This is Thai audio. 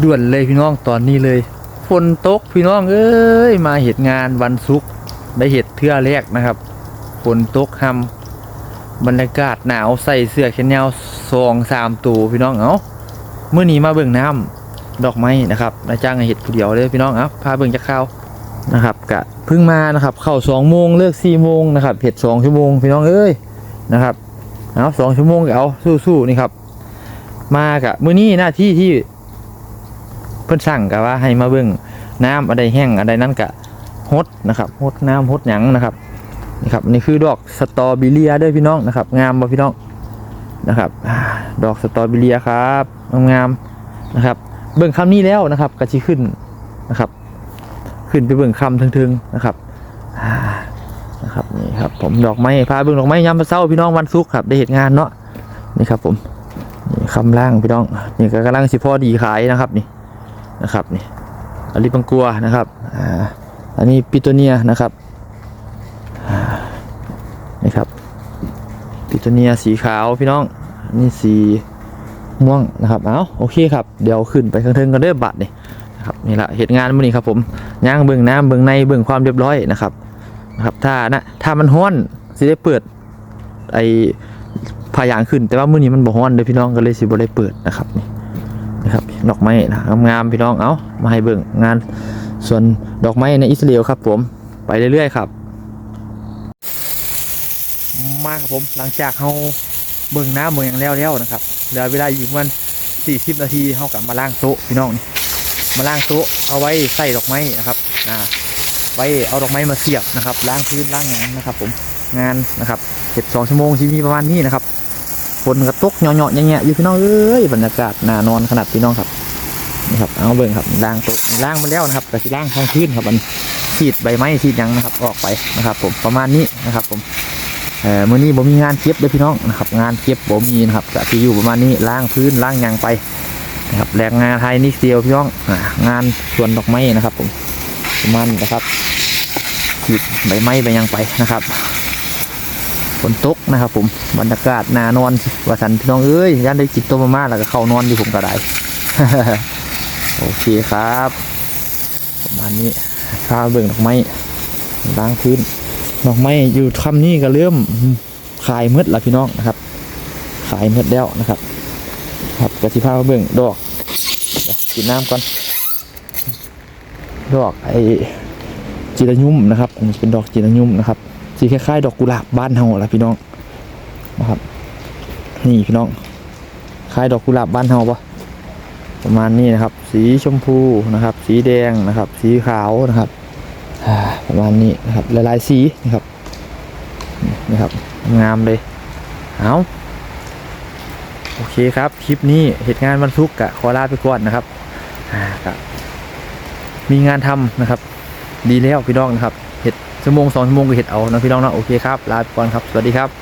ด่วนเลยพี่น้องตอนนี้เลยฝนตกพี่น้องเอ้ยมาเหตุงานวันศุกร์ได้เหตุเทื่อแรกนะครับฝนตกหำบรรยากาศหนาวใส่เสื้อแขนยาวสองสามตัวพี่น้องเอ้าเมื่อนี้มาเบิ่งน้ำดอกไม้นะครับนายจ้างเห็ดผู้เดียวเลยพี่น้องเอาพาเบิ่งจะเข้าวนะครับกะเพิ่งมานะครับ เข้าสองโมงเลิกสี่โมงนะครับเห็ดสองชั่วโมงพี่น้องเอ้ยนะครับเอาสองชั่วโมงก็เอาสู้ๆนี่ครับมากะมื้อนี้หน้าที่ที่ พิ่นสั่งกะว่าให้มาเบิ่งน้ำอะไรแห้งอะไรนั่นกะฮดนะครับฮดน้ำฮดหยังนะครับนี่ครับนี่คือดอกสตรอเบเรียด้อพี่น้องนะครับ งามบ่พี่น้องนะครับ ดอกสตรอเบเรียครับงามๆนะครับ เบิ่งคำนี้แล้วนะครับก็สิขึ้นนะครับ ขึ้นไปเบิ่งคำทึงๆนะครับนะครับนี่ครับผมดอกไม้พาเบิ่งดอกไม้ยามเช้าพี่น้องวันศุกร์ครับได้เห็นงานเนาะนี่ครับผมนี่คำล่างพี่น้องนี่ก็กำลังสิพอดีขายนะครับนี่ นะครับนี่อลิปังกัวนะครับอ่าอันนี้ปิโตเนียนะครับนี่ครับปิโตเนียสีขาวพี่น้องนี่สีม่วงนะครับเอาโอเคครับเดี๋ยวขึ้นไปข้างเทิงกันเด้อบัตรนี่นะครับนี่แหละเหตุงานมื้อนี้ครับผมย่างเบิ่งน้ำเบิ่งในเบิ่งความเรียบร้อยนะครับนะครับถ้านะถ้ามันห้อนสิได้เปิดไอพายางขึ้นแต่ว่ามื้อนี้มันบ่ฮ้อนเด้อพี่น้องก็เลยสิบ่ได้เปิดนะครับนี่ นะครับดอกไม้นะงามๆพี่น้องเอ้ามาให้เบิ่งงาน ส่วนดอกไม้ในอิสราเอลครับ ผมไปเรื่อยๆครับ มาครับผมหลังจากเฮาเบิ่งน้ำเบิ่งหยังแล้วแล้วนะครับเหลือเวลาอยู่ประมัน40นาทีเฮากลับมาล้างโต๊ะพี่น้องนี่มาล้างโต๊ะเอาไว้ใส่ดอกไม้นะครับอ่าไว้เอาดอกไม้มาเสียบนะครับ ล้างพื้นล้างหยังนะครับ ผมงานนะครับเจ็ดสองชั่วโมงที่มีประมาณนี้นะครับ ฝนก็ตกเหยาะๆแง่ๆอยู่พี่น้องเอ้ยบรรยากาศน่านอนขนาดพี่น้องครับนี่ครับเอาเบิ่งครับล้างโต๊ะล้างมาแล้วนะครับแต่ที่ล้างท้องพื้นครับมันฉีดใบไม้ฉีดยังนะครับ ออกไปนะครับ ผมประมาณนี้นะครับ ผมเอ่อมื้อนี้ผมมีงานเก็บเลยพี่น้องนะครับ งานเก็บผมมีนะครับก็ที่อยู่ประมาณนี้ล้างพื้นล้างยังไปนะครับแรงงานไทยนิดเดียวพี่น้องงานสวนดอกไม้นะครับ ผมประมาณนะครับฉีดใบไม้ไปยังไปนะครับ ฝนตกนะครับ ผมบรรยากาศนานอนว่าสันพี่น้องเอ้ยย่านได้จิตตัวมามาแล้วก็เข้านอนอยู่ผมก็ได้โอเคครับประมาณนี้ข้าวเบิ่งดอกไม้ล้างพื้นดอกไม้อยู่คำนี้ก็เริ่มขายมืดแล้วพี่น้องนะครับ ขายมืดแล้วนะครับ ครับกระสิพาเบิ่งดอกเดี๋ยวกินน้ำก่อน ดอกไอจิระยุ่มนะครับอันเป็นดอกจิระยุ่มนะครับ สีคล้ายๆดอกกุหลาบบ้านเฮาละพี่น้องนะครับ นี่พี่น้องคล้ายดอกกุหลาบบ้านเฮาปะประมาณนี้นะครับ สีชมพูนะครับ สีแดงนะครับ สีขาวนะครับประมาณนี้นะครับหลายๆสีนะครับนี่นะครับงามเลยเอาโอเคครับคลิปนี้เหตุงานวันศุกกะขอลาไปก่อนนะครับอ่ากะมีงานทำนะครับ ดีแล้วพี่น้องนะครับ ชั่วโมงสองชั่วโมงก็เห็ดเอานะพี่น้องนะโอเคครับลาไปก่อนครับสวัสดีครับ